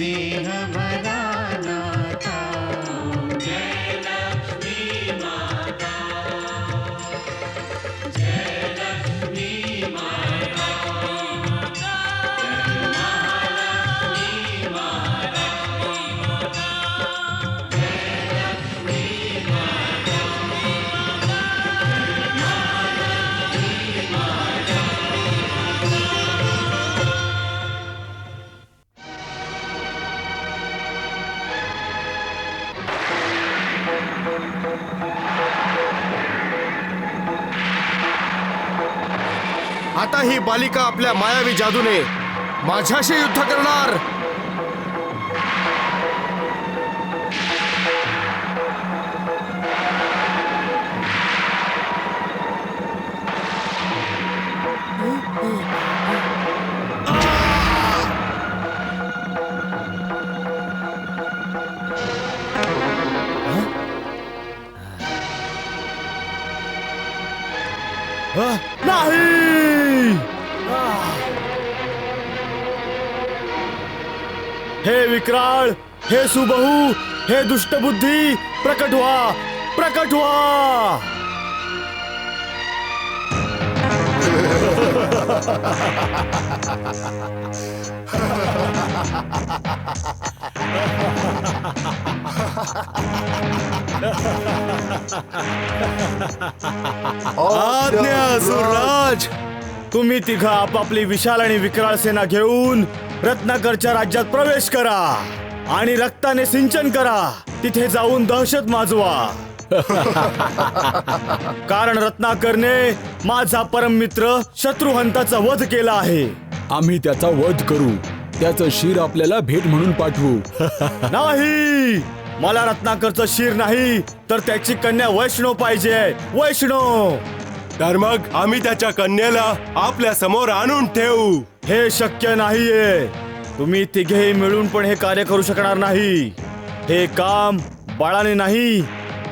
me. आता ही बालिका आपल्या मायावी जादूने माझ्याशी युद्ध करणार. विक्राळ हे सुबहू, हे दुष्टबुद्धी, प्रकट व्हा प्रकट व्हा आज्ञा, सुरराज। तुम्ही तिघ आपापली विशाल आणि विक्राळ सेना घेऊन रत्नाकरच्या राज्यात प्रवेश करा आणि रक्ताने सिंचन करा. तिथे जाऊन दहशत माजवा. कारण रत्नाकरने माझा परम मित्र शत्रुहंताचा वध केला आहे. आम्ही त्याचा वध करू. त्याचं शिर आपल्याला भेट म्हणून पाठवू. नाही! मला रत्नाकरचं शिर नाही तर त्याची कन्या वैष्णव पाहिजे. वैष्णव! तर मग आम्ही त्याच्या कन्येला आपल्यासमोर आणून ठेवू. हे शक्य नाहीये. तुम्ही तिघेही मिळून पण हे कार्य करू शकणार नाही. हे काम बाळाने नाही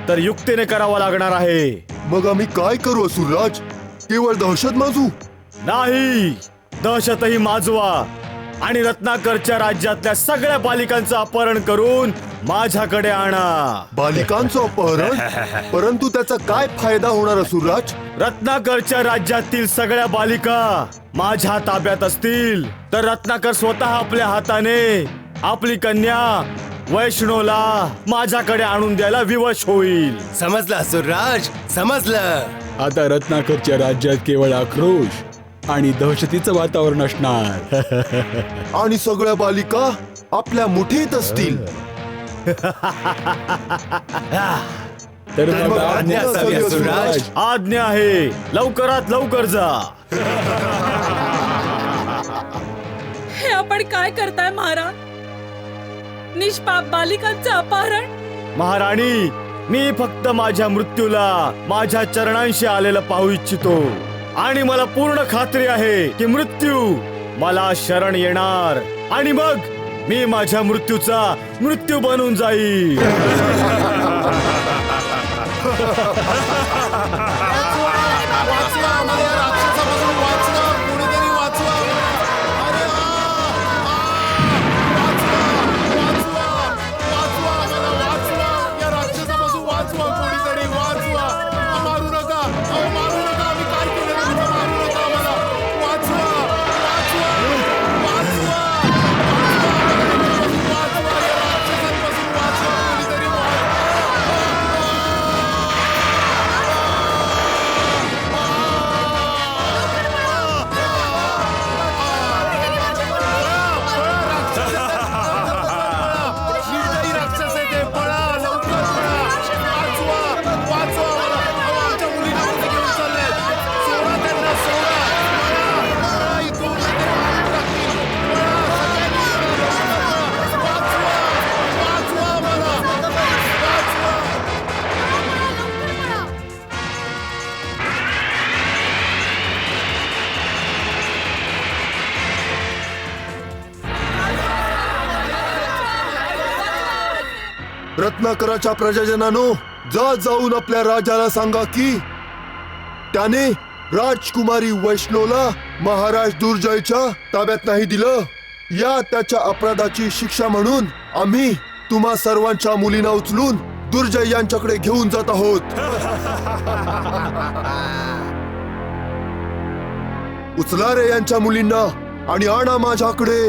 तर युक्तीने करावं लागणार आहे. मग आम्ही काय करू असुरराज? केवळ दहशत माजू? नाही दहशतही माजवा. आणि रत्नाकरच्या राज्यातल्या सगळ्या बालिकांचं अपहरण करून माझ्याकडे आणा. बालिकांचं अपहरण? परंतु त्याचा काय फायदा होणार असुरराज? रत्नाकरच्या राज्यातील सगळ्या बालिका माझ्या ताब्यात असतील तर रत्नाकर स्वतः आपल्या हाताने आपली कन्या वैष्णोला माझ्याकडे आणून द्यायला विवश होईल. समजलं सुरराज समजलं. आता रत्नाकरच्या राज्यात केवळ आक्रोश आणि दहशतीचं वातावरण असणार. आणि सगळ्या बालिका आपल्या मुठीत असतील. तर मग आज्ञा आज्ञा असावी असावी, असुरराज. आज्ञा आहे. लवकरात लवकर जा. आपण काय करताय महाराज निष्पाप बालिकांचं अपहरण? महाराणी मी फक्त माझ्या मृत्यूला माझ्या चरणांशी आलेलं पाहू इच्छितो. आणि मला पूर्ण खात्री आहे की मृत्यू मला शरण येणार. आणि मग मी माझ्या मृत्यूचा मृत्यू बनून जाईल. रत्नाकराच्या प्रजाजनानो जा जाऊन आपल्या राजाला सांगा की त्याने राजकुमारी वैष्णोला महाराज दुर्जयच्या ताब्यात नाही दिलं. या त्याच्या अपराधाची शिक्षा म्हणून आम्ही तुम्हा सर्वांच्या मुलींना उचलून दुर्जय यांच्याकडे घेऊन जात आहोत. उचला रे यांच्या मुलींना आणि आणा माझ्याकडे.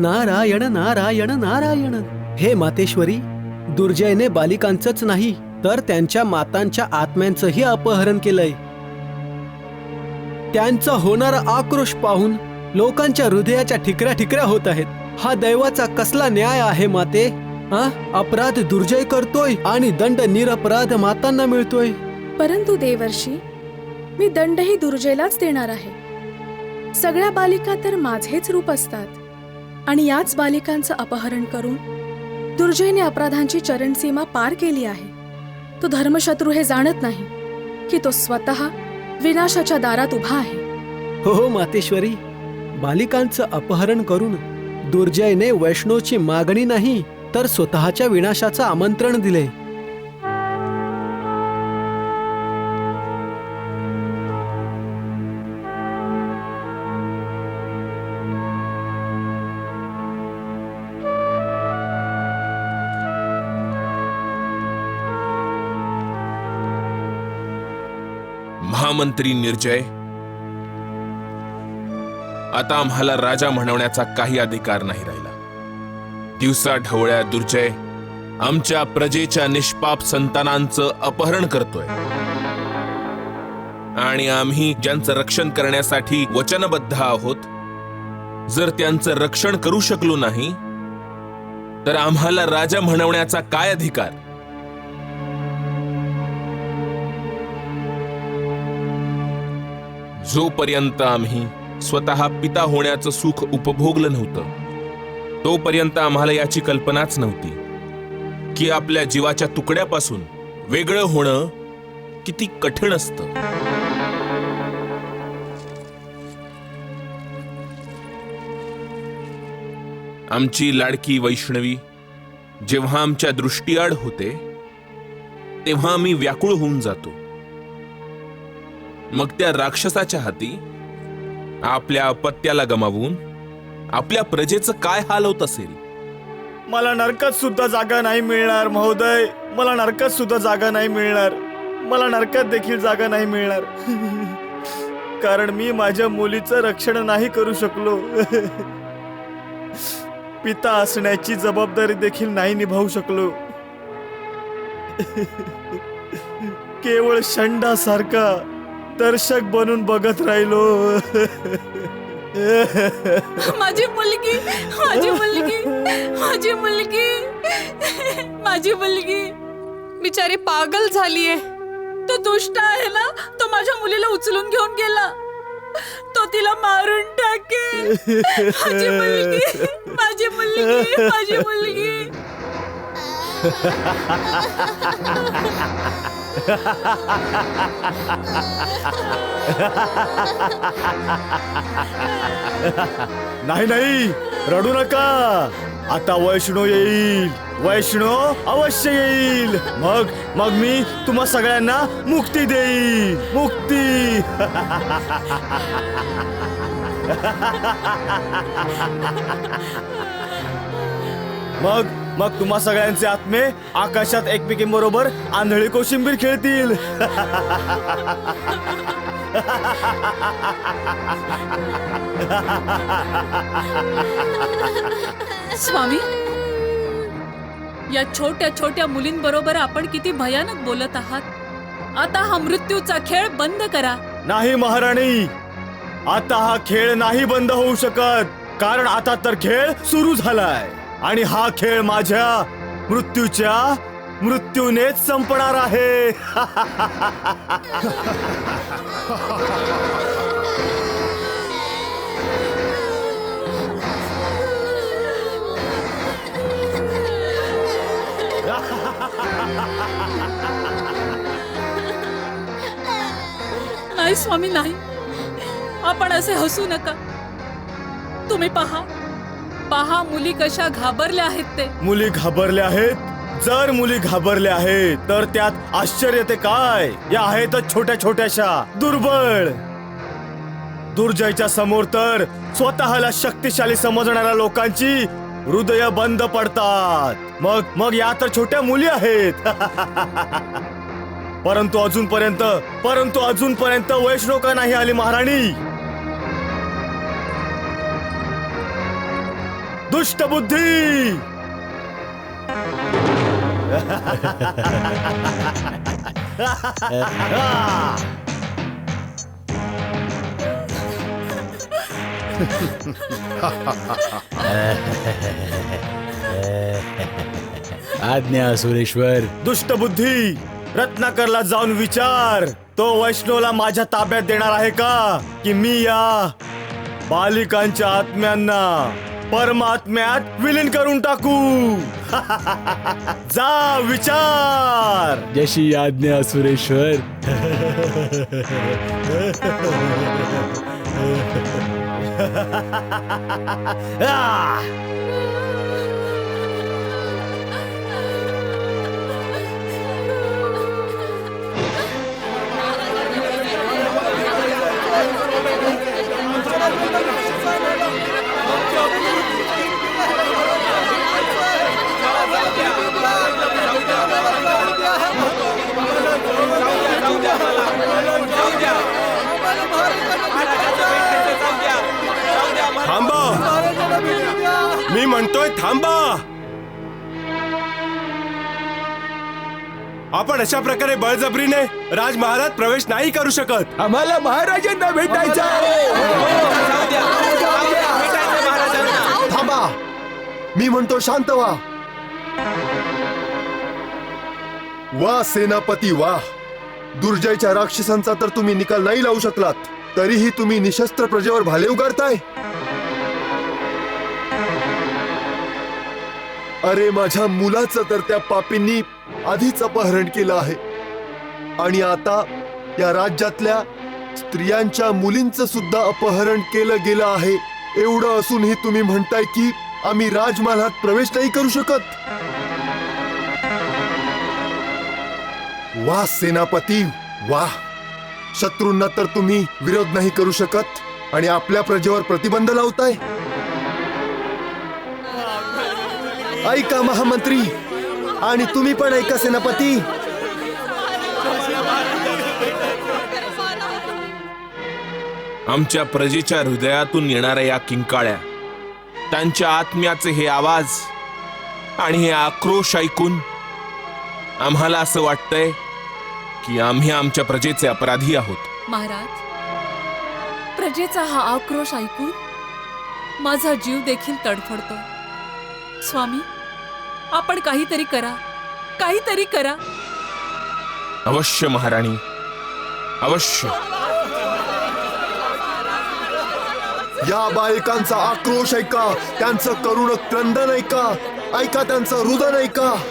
नारायण नारायण नारायण. हे मातेश्वरी दुर्जयने बालिकांचंच नाही तर त्यांच्या मातांच्या आत्म्यांचंही अपहरण केलंय. त्यांचा होणारा आक्रोश पाहून लोकांच्या हृदयाच्या ठिकऱ्या ठिकऱ्या होत आहेत. हा दैवाचा कसला न्याय आहे माते? आ? अपराध दुर्जय करतोय आणि दंड निरपराध मातांना मिळतोय. परंतु देवर्षी मी दंडही दुर्जयलाच देणार आहे. सगळ्या बालिका तर माझेच रूप असतात. आणि याच बालिकांचं अपहरण करून दुर्जयने अपराधांची चरणसीमा पार केली आहे. तो धर्मशत्रू हे जाणत नाही की तो स्वतः विनाशाच्या दारात उभा आहे. हो हो मातेश्वरी. बालिकांचं अपहरण करून दुर्जयने वैष्णोची मागणी नाही तर स्वतःच्या विनाशाचं आमंत्रण दिले. मंत्री निर्जय आता आम्हाला राजा म्हणवण्याचा काही अधिकार नाही राहिला. दिवसा ढवळ्या दुर्जय आमच्या प्रजेच्या निष्पाप संतानांचं अपहरण करतोय. आणि आम्ही ज्यांचं रक्षण करण्यासाठी वचनबद्ध आहोत जर त्यांचं रक्षण करू शकलो नाही तर आम्हाला राजा म्हणवण्याचा काय अधिकार? जोपर्यंत आम्ही स्वतः पिता होण्याचं सुख उपभोगलं नव्हतं तोपर्यंत आम्हाला याची कल्पनाच नव्हती की आपल्या जीवाच्या तुकड्यापासून वेगळं होणं किती कठीण असतं. आमची लाडकी वैष्णवी जेव्हा आमच्या दृष्टीआड होते तेव्हा आम्ही व्याकुळ होऊन जातो. मग त्या राक्षसाच्या हाती आपल्या अपत्याला गमावून आपल्या प्रजेचं काय हाल होत असेल? मला नरकात सुद्धा जागा नाही मिळणार महोदय. मला नरकात सुद्धा जागा नाही मिळणार. मला नरकात देखील जागा नाही मिळणार. कारण मी माझ्या मुलीचं रक्षण नाही करू शकलो. पिता असण्याची जबाबदारी देखील नाही निभावू शकलो. केवळ शंडासारखा दर्शक बनून बघत राहिलो. माझी मुलगी माझी मुलगी माझी मुलगी माझी मुलगी. बिचारी पागल झालीये. तो दुष्ट आहे ना तो माझ्या मुलीला उचलून घेऊन गेला. तो तिला मारून टाके. माझी मुलगी माझी मुलगी माझी मुलगी. नाही नाही. रडू नका. आता वैष्णो येईल. वैष्णो अवश्य येईल. मग मग मी तुम्हा सगळ्यांना मुक्ती देईल मुक्ती. मग मग तुम्हा सगळ्यांचे आत्मे आकाशात एकमेकींबरोबर आंधळी कोशिंबीर खेळतील. स्वामी या छोट्या छोट्या मुलींबरोबर आपण किती भयानक बोलत आहात. आता हा मृत्यूचा खेळ बंद करा. नाही महाराणी आता हा खेळ नाही बंद होऊ शकत. कारण आता तर खेळ सुरू झालाय. आणि हा खेळ माझ्या मृत्यूच्या मृत्यूनेच संपणार आहे. नाही स्वामी नाही. आपण असे हसू नका. तुम्ही पहा. पहा मुली कशा घाबरल्या आहेत ते. मुली घाबरल्या आहेत? जर मुली घाबरल्या आहेत तर त्यात आश्चर्य ते काय? या आहेतच छोट्या छोट्याशा. दुर्बळ. दुर्जयच्या समोर तर स्वतःला शक्तिशाली समजणाऱ्या लोकांची हृदय बंद पडतात. मग मग या तर छोट्या मुली आहेत. परंतु अजूनपर्यंत परंतु अजूनपर्यंत वैष्णव का नाही आली महाराणी? दुष्ट बुद्धी. आज्ञा सुरेश्वर. दुष्ट बुद्धी रत्नाकरला जाऊन विचार. तो वैष्णवला माझ्या ताब्यात देणार आहे का? की मी या बालिकांच्या आत्म्यांना परमात्म्यात विलीन करून टाकू. जा विचार. जशी आज्ञा सुरेश्वर. आ! थांबा. मी म्हणतोय थांबा. आपण अशा प्रकारे बळजबरीने राजमहालात प्रवेश नाही करू शकत. आम्हाला महाराजांना भेटायचं थांबा. मी म्हणतो शांत व्हा. वा सेनापती वा. दुर्जयच्या राक्षसांचा तर तुम्ही निकाल नाही लावू शकलात. तरीही तुम्ही निशस्त्र प्रजेवर भाले उगारताय अरे माझ्या मुलाचं तर त्या पापींनी आधीच अपहरण केलं आहे. आणि आता या राज्यातल्या स्त्रियांच्या मुलींचं सुद्धा अपहरण केलं गेलं आहे. एवढं असूनही तुम्ही म्हणताय की आम्ही राजमहालात प्रवेश नाही करू शकत. वा सेनापती वा. शत्रूंना तर तुम्ही विरोध नाही करू शकत आणि आपल्या प्रजेवर प्रतिबंध लावताय. ऐका महामंत्री आणि तुम्ही पण ऐका सेनापती. आमच्या प्रजेच्या हृदयातून येणाऱ्या या किंकाळ्या त्यांच्या आत्म्याचे हे आवाज आणि हे आक्रोश ऐकून आम्हाला असं वाटतंय की आम्ही आमच्या प्रजेचे अपराधी आहोत. महाराज प्रजेचा हा आक्रोश ऐकून माझा जीव देखील तडफडतो. स्वामी आपण काहीतरी करा. काहीतरी करा. अवश्य महाराणी. अवश्य. या बायकांचा आक्रोश ऐका त्यांचं करुण क्रंदन ऐका ऐका त्यांचं रुदन ऐका.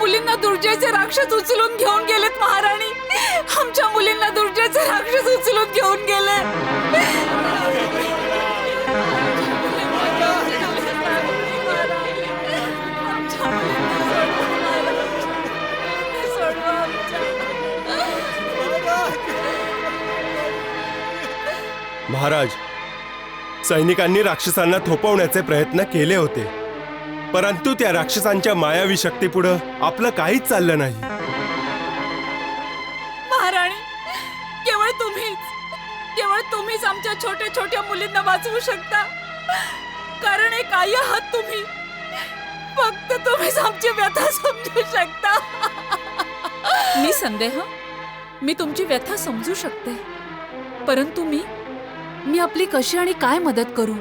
मुलींना दुर्जयचे राक्षस उचलून घेऊन गेलेत महाराणी. आमच्या मुलींना दुर्जयचे राक्षस उचलून घेऊन गेले. महाराज सैनिकांनी राक्षसांना थोपवण्याचे प्रयत्न केले होते. परंतु त्या राक्षसांच्या मायावी शक्तीपुढं आपलं काहीच चाललं नाही. महाराणी केवळ तुम्हीच केवळ तुम्हीच आमच्या छोट्या छोट्या मुलींना वाचवू शकता. कारण एक आई आहात तुम्ही. फक्त तुम्हीच आमची व्यथा समजू शकता. मी संदेह? मी तुमची व्यथा समजू शकते. परंतु मी मी आपली कशी आणि काय मदत करू?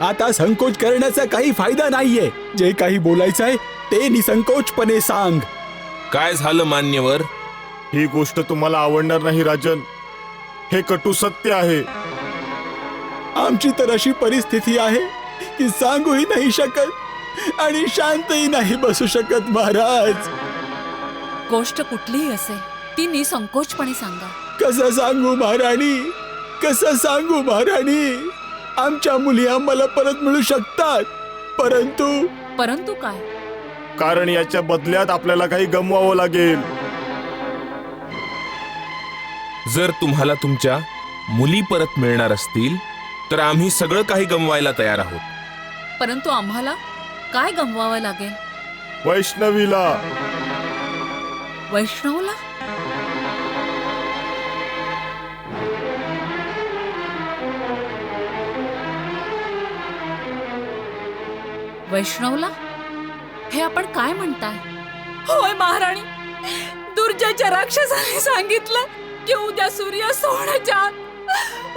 आता संकोच करण्याचा काही फायदा नाहीये. जे काही बोलायचं आहे ते निसंकोचपणे सांग. काय झालं मान्यवर? ही गोष्ट तुम्हाला आवडणार नाही राजन. हे कटू सत्य आहे. आमची तर अशी परिस्थिती आहे की सांगूही नाही शकत आणि शांतही नाही बसू शकत महाराज. गोष्ट कुठलीही असेल ती निसंकोचपणे सांगा. कसं सांगू महाराणी? कसं सांगू महाराणी? आमच्या मुली आम्हाला परत मिळू शकतात. परंतु परंतु काय? कारण याच्या बदल्यात आपल्याला काही गमवावं लागेल. जर तुम्हाला तुमच्या मुली परत मिळणार असतील तर आम्ही सगळं काही गमवायला तयार आहोत. परंतु आम्हाला काय गमवावं लागेल? वैष्णवीला. वैष्णवला? वैष्णवला? हे आपण काय म्हणताय? होय महाराणी दुर्जयच्या राक्षसाने सांगितलं की उद्या सूर्य सोहण्याच्या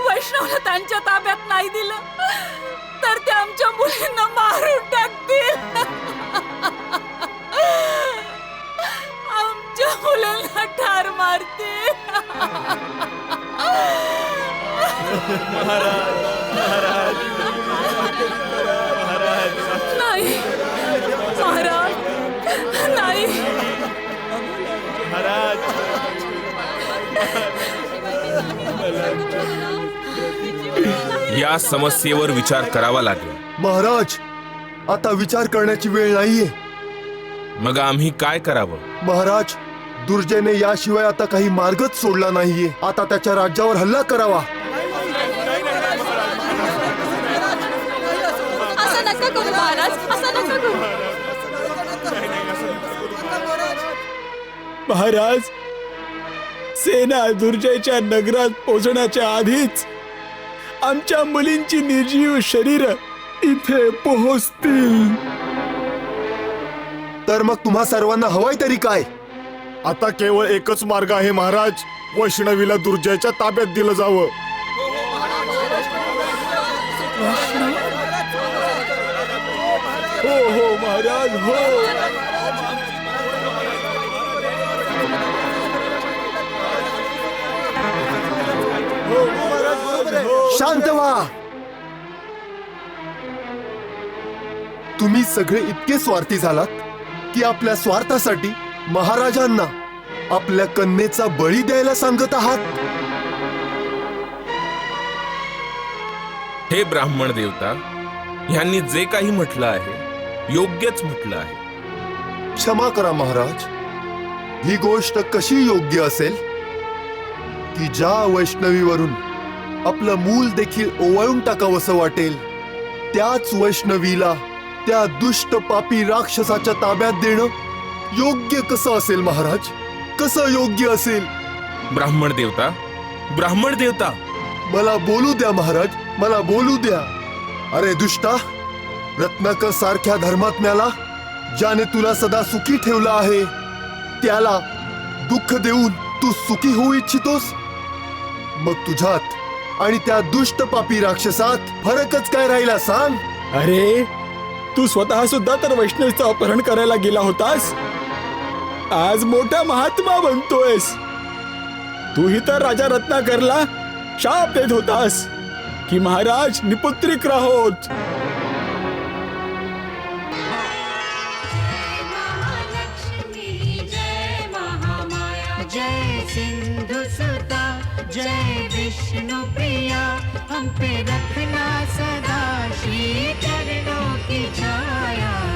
वैष्णवला त्यांच्या ताब्यात नाही दिलं तर ते आमच्या मुलींना मारून टाकतील. आमच्या मुलांना ठार मारते नाही या समस्येवर विचार करावा लागेल. महाराज आता विचार करण्याची वेळ नाहीये. मग आम्ही काय करावं? महाराज दुर्जयने याशिवाय आता काही मार्गच सोडला नाहीये. आता त्याच्या राज्यावर हल्ला करावा. असं नका करू महाराज. असं नका करू. महाराज सेना दुर्जयच्या नगरात पोहोचण्याच्या आधीच आमच्या मुलींची निर्जीव शरीर इथे पोहोचतील. तर मग तुम्हा सर्वांना हवाय तरी काय? आता केवळ एकच मार्ग आहे महाराज. वैष्णवीला दुर्जयच्या ताब्यात दिलं जावं. हो हो महाराज हो. शांत व्हा. तुम्ही सगळे इतके स्वार्थी झालात की आपल्या स्वार्थासाठी महाराजांना आपल्या कन्येचा बळी द्यायला सांगत आहात. हे ब्राह्मण देवता ह्यांनी जे काही म्हटलं आहे योग्यच म्हटलं आहे. क्षमा करा महाराज. ही गोष्ट कशी योग्य असेल? की ज्या वैष्णवीवरून आपलं मूल देखील ओवाळून टाकावंसं वाटेल. त्याच वैष्णवीला त्या दुष्ट पापी राक्षसाच्या ताब्यात देणं योग्य कसं असेल महाराज? कसं योग्य असेल? ब्राह्मण देवता ब्राह्मण देवता! मला बोलू द्या महाराज मला बोलू द्या. अरे दुष्टा रत्नाकर सारख्या धर्मात्म्याला ज्याने तुला सदा सुखी ठेवला आहे त्याला दुःख देऊन तू सुखी होऊ इच्छितोस? मग तुझ्यात आणि त्या दुष्ट पापी राक्षसात फरकच काय राहिला सांग? अरे तू स्वतः सुद्धा तर वैष्णवीचं अपहरण करायला गेला होतास? आज मोठा महात्मा बनतोयस. तूही तर राजा रत्नाकरला शाप देत होतास की महाराज निपुत्रिक राहोत. महालक्ष्मी जय महामाया जय सिंधु सुता जय विष्णु प्रिया हम पे रखना सदा श्री चरणों की छाया।